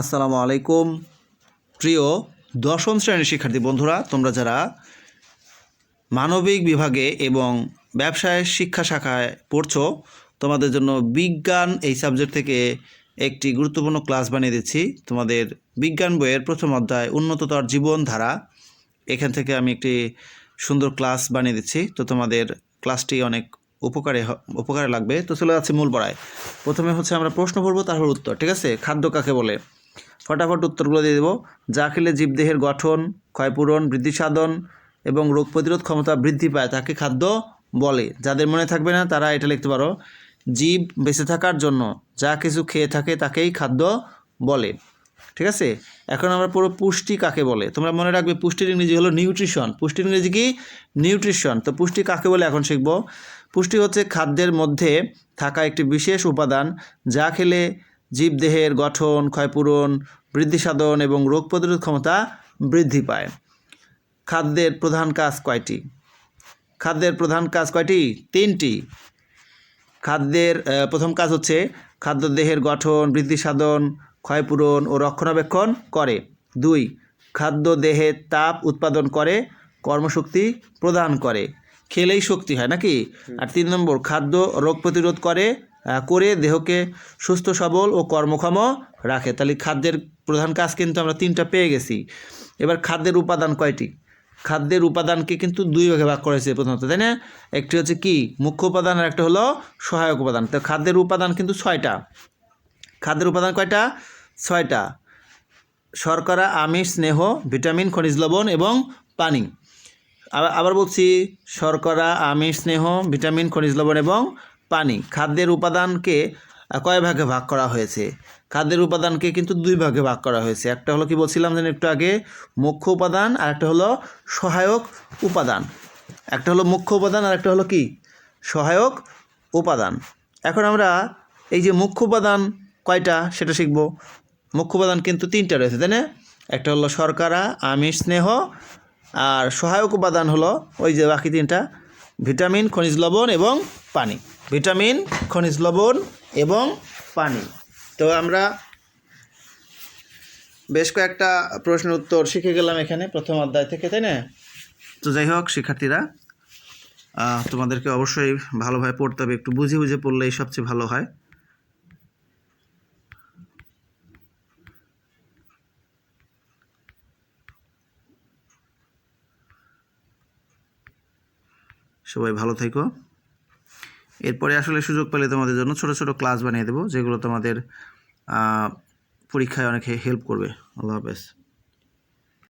আসসালামু আলাইকুম। প্রিয় দশম শ্রেণির শিক্ষার্থী বন্ধুরা, তোমরা যারা মানবিক বিভাগে এবং ব্যবসায় শিক্ষা শাখায় পড়ছো, তোমাদের জন্য বিজ্ঞান এই সাবজেক্ট থেকে একটি গুরুত্বপূর্ণ ক্লাস বানিয়ে দিচ্ছি। তোমাদের বিজ্ঞান বইয়ের প্রথম অধ্যায়, উন্নততর জীবনধারা, এখান থেকে আমি একটি সুন্দর ক্লাস বানিয়ে দিচ্ছি। তো তোমাদের ক্লাসটি অনেক উপকারে উপকারে লাগবে। তো চলে যাচ্ছে মূল পড়ায়। প্রথমে হচ্ছে আমরা প্রশ্ন করব, তারপর উত্তর, ঠিক আছে? খাদ্য কাকে বলে? ফটাফট উত্তরগুলো দিয়ে দেবো। যা খেলে জীবদেহের গঠন, ক্ষয়পূরণ বৃদ্ধি সাধন এবং রোগ প্রতিরোধ ক্ষমতা বৃদ্ধি পায় তাকে খাদ্য বলে। যাদের মনে থাকবে না, তারা এটা লিখতে পারো। জীব বেঁচে থাকার জন্য যা কিছু খেয়ে থাকে তাকেই খাদ্য বলে। ঠিক আছে? এখন আমরা পুরো পুষ্টি কাকে বলে? তোমরা মনে রাখবে, পুষ্টির ইংরেজি হলো নিউট্রিশন। পুষ্টির ইংরেজি কি? নিউট্রিশন। তো পুষ্টি কাকে বলে এখন শিখব? পুষ্টি হচ্ছে খাদ্যের মধ্যে থাকা একটি বিশেষ উপাদান যা খেলে জীবদেহের গঠন, ক্ষয়পূরণ বৃদ্ধি সাধন এবং রোগ প্রতিরোধ ক্ষমতা বৃদ্ধি পায়। খাদ্যের প্রধান কাজ কয়টি? খাদ্যের প্রধান কাজ কয়টি? তিনটি। খাদ্যের প্রথম কাজ হচ্ছে খাদ্য দেহের গঠন বৃদ্ধি সাধন ক্ষয়পূরণ ও রক্ষণাবেক্ষণ করে। দুই খাদ্য দেহে তাপ উৎপাদন করে, কর্মশক্তি প্রদান করে। খেলেই শক্তি হয় নাকি? আর তিন নম্বর, খাদ্য রোগ প্রতিরোধ করে করে দেহকে সুস্থ, সবল ও কর্মক্ষম রাখে। তাহলে খাদ্যের প্রধান কাজ কিন্তু আমরা তিনটা পেয়ে গেছি। এবার খাদ্যের উপাদান কয়টি? খাদ্যের উপাদানকে কিন্তু দুই ভাগে ভাগ করা হয়েছে প্রথমত, তাই না? একটি হচ্ছে কি? মুখ্য উপাদান আর একটা হলো সহায়ক উপাদান। তো খাদ্যের উপাদান কিন্তু ছয়টা। খাদ্যের উপাদান কয়টা? ছয়টা। শর্করা, আমিষ, স্নেহ, ভিটামিন, খনিজ লবণ এবং পানি। আবার বলছি, শর্করা, আমিষ, স্নেহ, ভিটামিন, খনিজ লবণ এবং পানি। খাদ্যের উপাদানকে কয় ভাগে ভাগ করা হয়েছে? খাদ্যের উপাদানকে কিন্তু দুই ভাগে ভাগ করা হয়েছে। একটা হলো কি বলছিলাম যেন একটু আগে? মুখ্য উপাদান, আর একটা হলো সহায়ক উপাদান। একটা হলো মুখ্য উপাদান, আর একটা হলো কি? সহায়ক উপাদান। এখন আমরা এই যে মুখ্য উপাদান কয়টা সেটা শিখব। মুখ্য উপাদান কিন্তু তিনটা রয়েছে, তাই না? একটা হলো শর্করা, আমিষ, স্নেহ, আর সহায়ক উপাদান হলো ওই যে বাকি তিনটা। ভিটামিন, খনিজ লবণ এবং পানি। ভিটামিন, খনিজ লবণ এবং পানি। তো আমরা বেশ কয়েকটা প্রশ্নের উত্তর শিখে গেলাম এখানে প্রথম অধ্যায় থেকে, তাই না? তো যাই হোক, শিক্ষার্থীরা তোমাদেরকে অবশ্যই ভালোভাবে পড়তে হবে, একটু বুঝে বুঝে পড়লেই সবচেয়ে ভালো হয়। সবাই ভালো থেকো। এরপরে আসলে সুযোগ পেলে তোমাদের জন্য ছোট ছোট ক্লাস বানিয়ে দেবো, যেগুলো তোমাদের পরীক্ষায় অনেক হেল্প করবে। আল্লাহ হাফেজ।